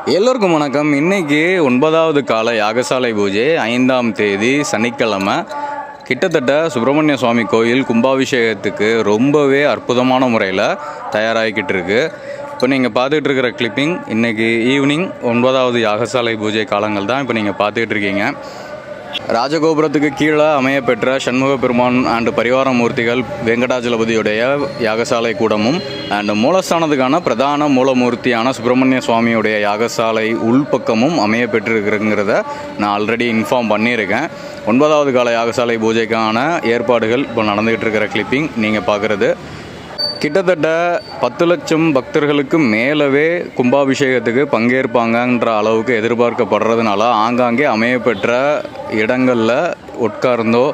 எல்லோருக்கும் வணக்கம். இன்னைக்கு ஒன்பதாவது கால யாகசாலை பூஜை ஐந்தாம் தேதி சனிக்கிழமை. கிட்டத்தட்ட சுப்பிரமணிய சுவாமி கோயில் கும்பாபிஷேகத்துக்கு ரொம்பவே அற்புதமான முறையில் தயாராகிக்கிட்டு இருக்கு. இப்போ நீங்கள் பார்த்துக்கிட்டு இருக்கிற கிளிப்பிங் இன்னைக்கு ஈவினிங் ஒன்பதாவது யாகசாலை பூஜை காலங்கள் தான் இப்போ நீங்கள் பார்த்துக்கிட்டு இருக்கீங்க. ராஜகோபுரத்துக்கு கீழே அமையப்பெற்ற சண்முக பெருமான் அண்ட் பரிவார மூர்த்திகள் வெங்கடாஜலபதியுடைய யாகசாலை கூடமும் அண்ட் மூலஸ்தானத்துக்கான பிரதான மூலமூர்த்தியான சுப்பிரமணிய சுவாமியுடைய யாகசாலை உள்பக்கமும் அமைய பெற்றிருக்கிறங்கிறத நான் ஆல்ரெடி இன்ஃபார்ம் பண்ணியிருக்கேன். ஒன்பதாவது கால யாகசாலை பூஜைக்கான ஏற்பாடுகள் இப்போ நடந்துகிட்டு இருக்கிற கிளிப்பிங் நீங்கள் பார்க்குறது. கிட்டத்தட்ட பத்து லட்சம் பக்தர்களுக்கு மேலவே கும்பாபிஷேகத்துக்கு பங்கேற்பாங்கன்ற அளவுக்கு எதிர்பார்க்கப்படுறதுனால ஆங்காங்கே அமையப்பெற்ற இடங்களில் உட்கார்ந்தோ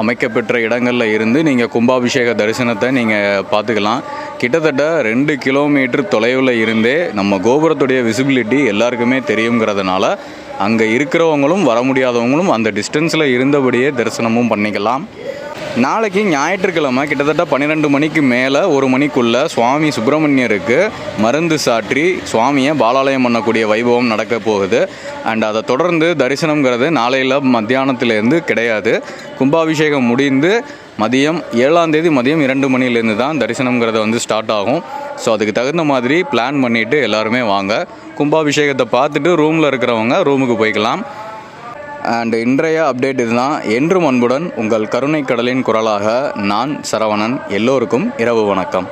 அமைக்கப்பெற்ற இடங்களில் இருந்து நீங்கள் கும்பாபிஷேக தரிசனத்தை நீங்கள் பார்த்துக்கலாம். கிட்டத்தட்ட ரெண்டு கிலோமீட்டர் தொலைவில் இருந்தே நம்ம கோபுரத்துடைய விசிபிலிட்டி எல்லாருக்குமே தெரியுங்கிறதுனால அங்கே இருக்கிறவங்களும் வர முடியாதவங்களும் அந்த டிஸ்டன்ஸில் இருந்தபடியே தரிசனமும் பண்ணிக்கலாம். நாளைக்கு ஞாயிற்றுக்கிழமை கிட்டத்தட்ட பன்னிரெண்டு மணிக்கு மேலே ஒரு மணிக்குள்ளே சுவாமி சுப்பிரமணியருக்கு மருந்து சாற்றி சுவாமியை பாலாலயம் பண்ணக்கூடிய வைபவம் நடக்க போகுது. அண்ட் அதை தொடர்ந்து தரிசனங்கிறது நாளையில் மத்தியானத்துலேருந்து கிடையாது. கும்பாபிஷேகம் முடிந்து மதியம் ஏழாம் தேதி மதியம் இரண்டு மணிலேருந்து தான் தரிசனங்கிறத வந்து ஸ்டார்ட் ஆகும். ஸோ அதுக்கு தகுந்த மாதிரி பிளான் பண்ணிவிட்டு எல்லாருமே வாங்க. கும்பாபிஷேகத்தை பார்த்துட்டு ரூமில் இருக்கிறவங்க ரூமுக்கு போய்க்கலாம். அண்ட் இன்றைய அப்டேட் இதுதான். என்றும் அன்புடன் உங்கள் கருணை கடலின் குரலாக நான் சரவணன். எல்லோருக்கும் இரவு வணக்கம்.